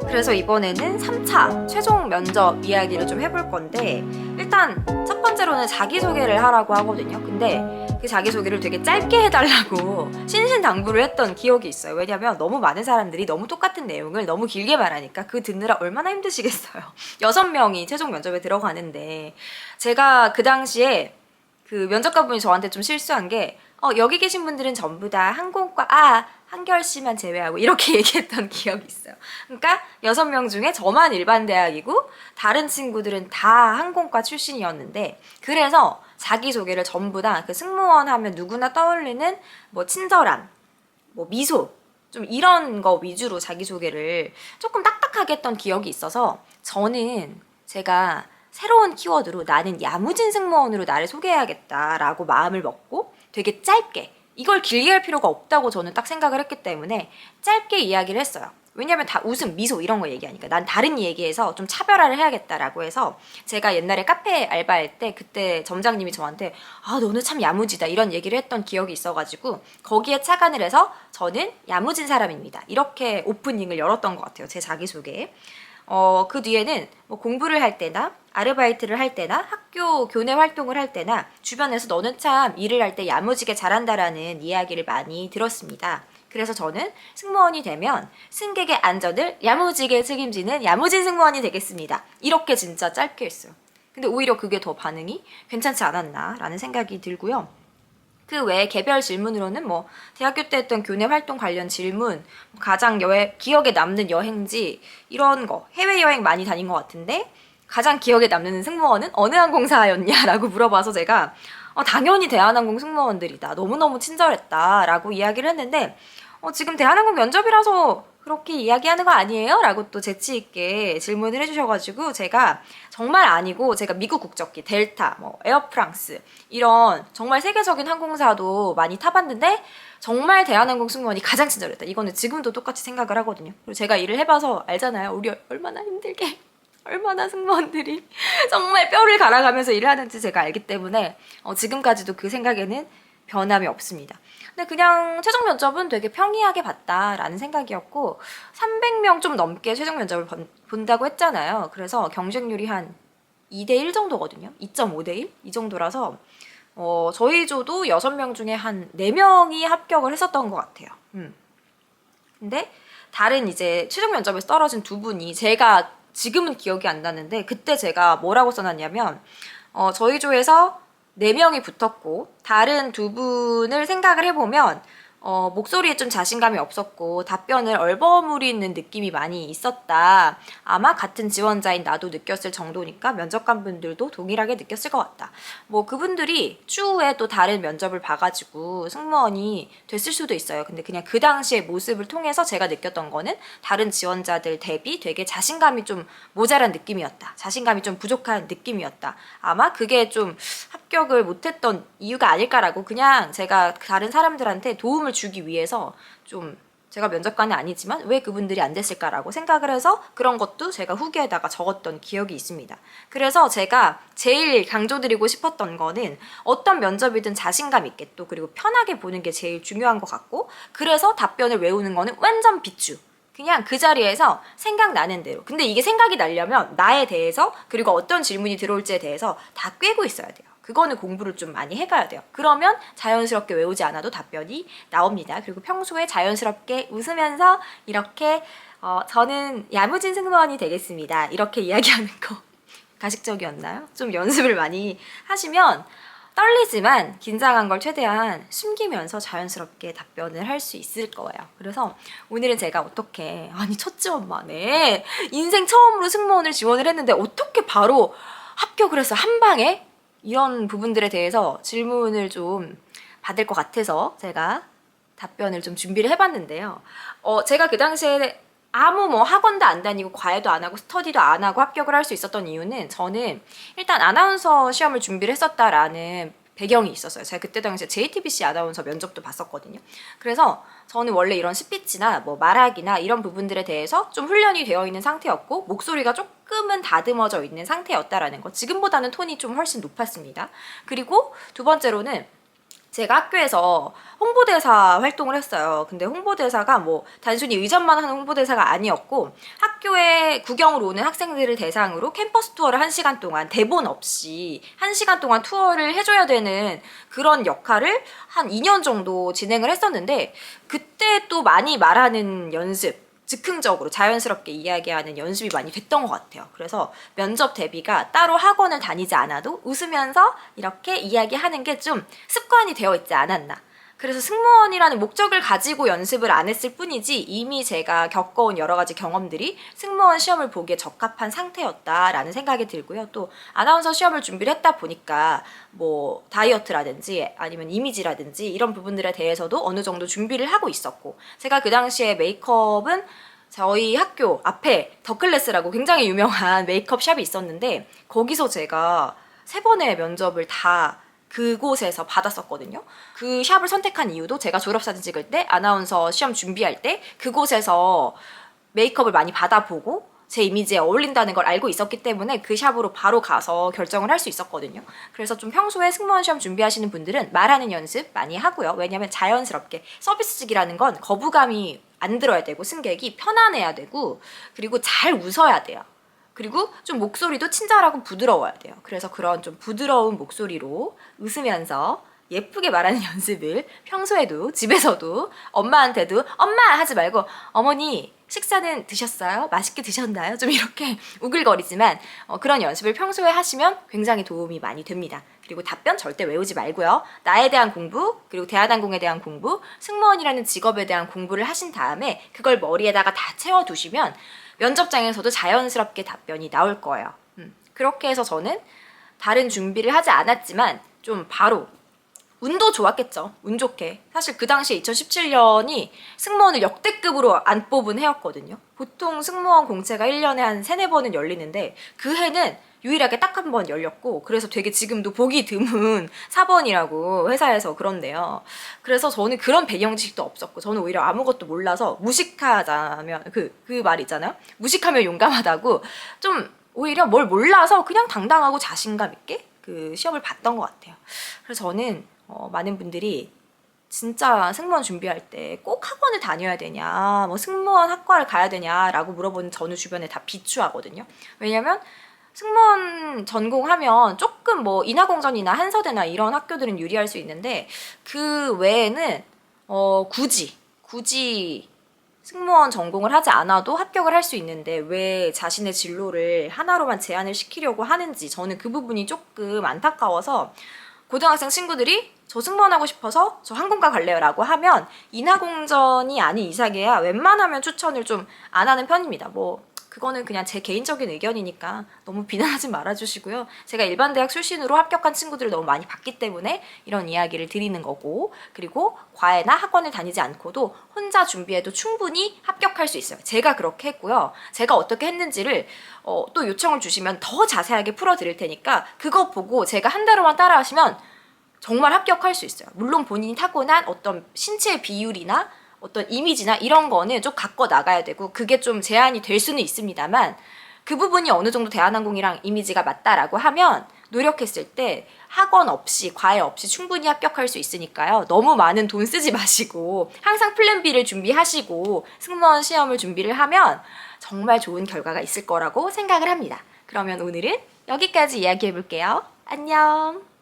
그래서 이번에는 3차 최종 면접 이야기를 좀 해볼 건데 일단 첫 번째로는 자기소개를 하라고 하거든요. 근데 그 자기소개를 되게 짧게 해달라고 신신당부를 했던 기억이 있어요. 왜냐면 너무 많은 사람들이 너무 똑같은 내용을 너무 길게 말하니까 그 듣느라 얼마나 힘드시겠어요. 여섯 명이 최종 면접에 들어가는데 제가 그 당시에 그 면접관분이 저한테 좀 실수한 게 어, 여기 계신 분들은 전부 다 항공과 아 한결 씨만 제외하고 이렇게 얘기했던 기억이 있어요. 그러니까 여섯 명 중에 저만 일반 대학이고 다른 친구들은 다 항공과 출신이었는데 그래서 자기 소개를 전부 다 그 승무원 하면 누구나 떠올리는 뭐 친절함, 뭐 미소 좀 이런 거 위주로 자기 소개를 조금 딱딱하게 했던 기억이 있어서 저는 제가 새로운 키워드로 나는 야무진 승무원으로 나를 소개해야겠다라고 마음을 먹고 되게 짧게 이걸 길게 할 필요가 없다고 저는 딱 생각을 했기 때문에 짧게 이야기를 했어요. 왜냐면 다 웃음, 미소 이런 거 얘기하니까. 난 다른 얘기에서 좀 차별화를 해야겠다라고 해서 제가 옛날에 카페 알바할 때 그때 점장님이 저한테 아 너는 참 야무지다. 이런 얘기를 했던 기억이 있어가지고 거기에 착안을 해서 저는 야무진 사람입니다. 이렇게 오프닝을 열었던 것 같아요 제 자기소개에 어, 그 뒤에는 뭐 공부를 할 때나 아르바이트를 할 때나 학교 교내 활동을 할 때나 주변에서 너는 참 일을 할 때 야무지게 잘한다라는 이야기를 많이 들었습니다. 그래서 저는 승무원이 되면 승객의 안전을 야무지게 책임지는 야무진 승무원이 되겠습니다. 이렇게 진짜 짧게 했어요. 근데 오히려 그게 더 반응이 괜찮지 않았나라는 생각이 들고요. 그 외에 개별 질문으로는 뭐 대학교 때 했던 교내 활동 관련 질문, 뭐 가장 여행, 기억에 남는 여행지 이런 거. 해외 여행 많이 다닌 것 같은데 가장 기억에 남는 승무원은 어느 항공사였냐라고 물어봐서 제가 어, 당연히 대한항공 승무원들이다. 너무너무 친절했다라고 이야기를 했는데 어, 지금 대한항공 면접이라서 그렇게 이야기하는 거 아니에요? 라고 또 재치 있게 질문을 해주셔가지고 제가 정말 아니고 제가 미국 국적기 델타, 뭐 에어프랑스 이런 정말 세계적인 항공사도 많이 타봤는데 정말 대한항공 승무원이 가장 친절했다. 이거는 지금도 똑같이 생각을 하거든요. 그리고 제가 일을 해봐서 알잖아요. 우리 얼마나 힘들게 얼마나 승무원들이 정말 뼈를 갈아가면서 일을 하는지 제가 알기 때문에 어, 지금까지도 그 생각에는 변함이 없습니다. 근데 그냥 최종 면접은 되게 평이하게 봤다라는 생각이었고 300명 좀 넘게 최종 면접을 본- 본다고 했잖아요. 그래서 경쟁률이 한 2대1 정도거든요. 2.5대1? 이 정도라서 어, 저희 조도 6명 중에 한 4명이 합격을 했었던 것 같아요. 음. 근데 다른 이제 최종 면접에서 떨어진 두 분이 제가 지금은 기억이 안 나는데 그때 제가 뭐라고 써놨냐면 어, 저희 조에서 네 명이 붙었고 다른 두 분을 생각을 해보면 어, 목소리에 좀 자신감이 없었고 답변을 얼버무리는 느낌이 많이 있었다. 아마 같은 지원자인 나도 느꼈을 정도니까 면접관 분들도 동일하게 느꼈을 것 같다. 뭐 그분들이 추후에 또 다른 면접을 봐가지고 승무원이 됐을 수도 있어요. 근데 그냥 그 당시의 모습을 통해서 제가 느꼈던 거는 다른 지원자들 대비 되게 자신감이 좀 모자란 느낌이었다. 자신감이 좀 부족한 느낌이었다. 아마 그게 좀 합 격을 못했던 이유가 아닐까라고 그냥 제가 다른 사람들한테 도움을 주기 위해서 좀 제가 면접관은 아니지만 왜 그분들이 안 됐을까라고 생각을 해서 그런 것도 제가 후기에다가 적었던 기억이 있습니다. 그래서 제가 제일 강조드리고 싶었던 거는 어떤 면접이든 자신감 있게 또 그리고 편하게 보는 게 제일 중요한 것 같고 그래서 답변을 외우는 거는 완전 비추. 그냥 그 자리에서 생각나는 대로. 근데 이게 생각이 나려면 나에 대해서 그리고 어떤 질문이 들어올지에 대해서 다 꿰고 있어야 돼요. 그거는 공부를 좀 많이 해가야 돼요. 그러면 자연스럽게 외우지 않아도 답변이 나옵니다. 그리고 평소에 자연스럽게 웃으면서 이렇게 어, 저는 야무진 승무원이 되겠습니다. 이렇게 이야기하는 거 가식적이었나요? 좀 연습을 많이 하시면 떨리지만 긴장한 걸 최대한 숨기면서 자연스럽게 답변을 할 수 있을 거예요. 그래서 오늘은 제가 어떻게 아니 첫 지원 만에 인생 처음으로 승무원을 지원을 했는데 어떻게 바로 합격을 해서 한 방에 이런 부분들에 대해서 질문을 좀 받을 것 같아서 제가 답변을 좀 준비를 해봤는데요. 어, 제가 그 당시에 아무 뭐 학원도 안 다니고 과외도 안 하고 스터디도 안 하고 합격을 할 수 있었던 이유는 저는 일단 아나운서 시험을 준비를 했었다라는 배경이 있었어요. 제가 그때 당시에 JTBC 아나운서 면접도 봤었거든요. 그래서 저는 원래 이런 스피치나 뭐 말하기나 이런 부분들에 대해서 좀 훈련이 되어 있는 상태였고 목소리가 조금은 다듬어져 있는 상태였다라는 거. 지금보다는 톤이 좀 훨씬 높았습니다. 그리고 두 번째로는 제가 학교에서 홍보대사 활동을 했어요. 근데 홍보대사가 뭐 단순히 의전만 하는 홍보대사가 아니었고 학교에 구경을 오는 학생들을 대상으로 캠퍼스 투어를 한 시간 동안 대본 없이 한 시간 동안 투어를 해줘야 되는 그런 역할을 한 2년 정도 진행을 했었는데 그때 또 많이 말하는 연습 즉흥적으로 자연스럽게 이야기하는 연습이 많이 됐던 것 같아요. 그래서 면접 대비가 따로 학원을 다니지 않아도 웃으면서 이렇게 이야기하는 게 좀 습관이 되어 있지 않았나. 그래서 승무원이라는 목적을 가지고 연습을 안 했을 뿐이지 이미 제가 겪어온 여러 가지 경험들이 승무원 시험을 보기에 적합한 상태였다라는 생각이 들고요. 또 아나운서 시험을 준비를 했다 보니까 뭐 다이어트라든지 아니면 이미지라든지 이런 부분들에 대해서도 어느 정도 준비를 하고 있었고 제가 그 당시에 메이크업은 저희 학교 앞에 더 클래스라고 굉장히 유명한 메이크업 샵이 있었는데 거기서 제가 세 번의 면접을 다 그곳에서 받았었거든요. 그 샵을 선택한 이유도 제가 졸업사진 찍을 때 아나운서 시험 준비할 때 그곳에서 메이크업을 많이 받아보고 제 이미지에 어울린다는 걸 알고 있었기 때문에 그 샵으로 바로 가서 결정을 할 수 있었거든요. 그래서 좀 평소에 승무원 시험 준비하시는 분들은 말하는 연습 많이 하고요. 왜냐하면 자연스럽게 서비스직이라는 건 거부감이 안 들어야 되고 승객이 편안해야 되고 그리고 잘 웃어야 돼요. 그리고 좀 목소리도 친절하고 부드러워야 돼요. 그래서 그런 좀 부드러운 목소리로 웃으면서 예쁘게 말하는 연습을 평소에도 집에서도 엄마한테도 엄마 하지 말고 어머니 식사는 드셨어요? 맛있게 드셨나요? 좀 이렇게 우글거리지만 어, 그런 연습을 평소에 하시면 굉장히 도움이 많이 됩니다. 그리고 답변 절대 외우지 말고요. 나에 대한 공부, 그리고 대한항공에 대한 공부, 승무원이라는 직업에 대한 공부를 하신 다음에 그걸 머리에다가 다 채워두시면 면접장에서도 자연스럽게 답변이 나올 거예요. 음, 그렇게 해서 저는 다른 준비를 하지 않았지만 좀 바로 운도 좋았겠죠. 운 좋게. 사실 그 당시에 2017년이 승무원을 역대급으로 안 뽑은 해였거든요. 보통 승무원 공채가 1년에 한 3, 4번은 열리는데 그 해는 유일하게 딱 한 번 열렸고 그래서 되게 지금도 보기 드문 4번이라고 회사에서 그런데요. 그래서 저는 그런 배경 지식도 없었고 저는 오히려 아무것도 몰라서 무식하자면 그, 그 말 있잖아요. 무식하면 용감하다고 좀 오히려 뭘 몰라서 그냥 당당하고 자신감 있게 그 시험을 봤던 것 같아요. 그래서 저는 어, 많은 분들이 진짜 승무원 준비할 때 꼭 학원을 다녀야 되냐, 뭐 승무원 학과를 가야 되냐라고 물어보는 저는 주변에 다 비추하거든요. 왜냐면 승무원 전공하면 조금 뭐 인하공전이나 한서대나 이런 학교들은 유리할 수 있는데 그 외에는 어 굳이 굳이 승무원 전공을 하지 않아도 합격을 할 수 있는데 왜 자신의 진로를 하나로만 제한을 시키려고 하는지 저는 그 부분이 조금 안타까워서 고등학생 친구들이 저 승무원하고 싶어서 저 항공과 갈래요라고 하면 인하공전이 아닌 이상해야 웬만하면 추천을 좀 안 하는 편입니다. 뭐 그거는 그냥 제 개인적인 의견이니까 너무 비난하지 말아주시고요. 제가 일반 대학 출신으로 합격한 친구들을 너무 많이 봤기 때문에 이런 이야기를 드리는 거고 그리고 과외나 학원을 다니지 않고도 혼자 준비해도 충분히 합격할 수 있어요. 제가 그렇게 했고요. 제가 어떻게 했는지를 어, 또 요청을 주시면 더 자세하게 풀어드릴 테니까 그거 보고 제가 한 대로만 따라하시면 정말 합격할 수 있어요. 물론 본인이 타고난 어떤 신체 비율이나 어떤 이미지나 이런 거는 좀 갖고 나가야 되고 그게 좀 제한이 될 수는 있습니다만 그 부분이 어느 정도 대한항공이랑 이미지가 맞다라고 하면 노력했을 때 학원 없이 과외 없이 충분히 합격할 수 있으니까요. 너무 많은 돈 쓰지 마시고 항상 플랜 B를 준비하시고 승무원 시험을 준비를 하면 정말 좋은 결과가 있을 거라고 생각을 합니다. 그러면 오늘은 여기까지 이야기해 볼게요. 안녕.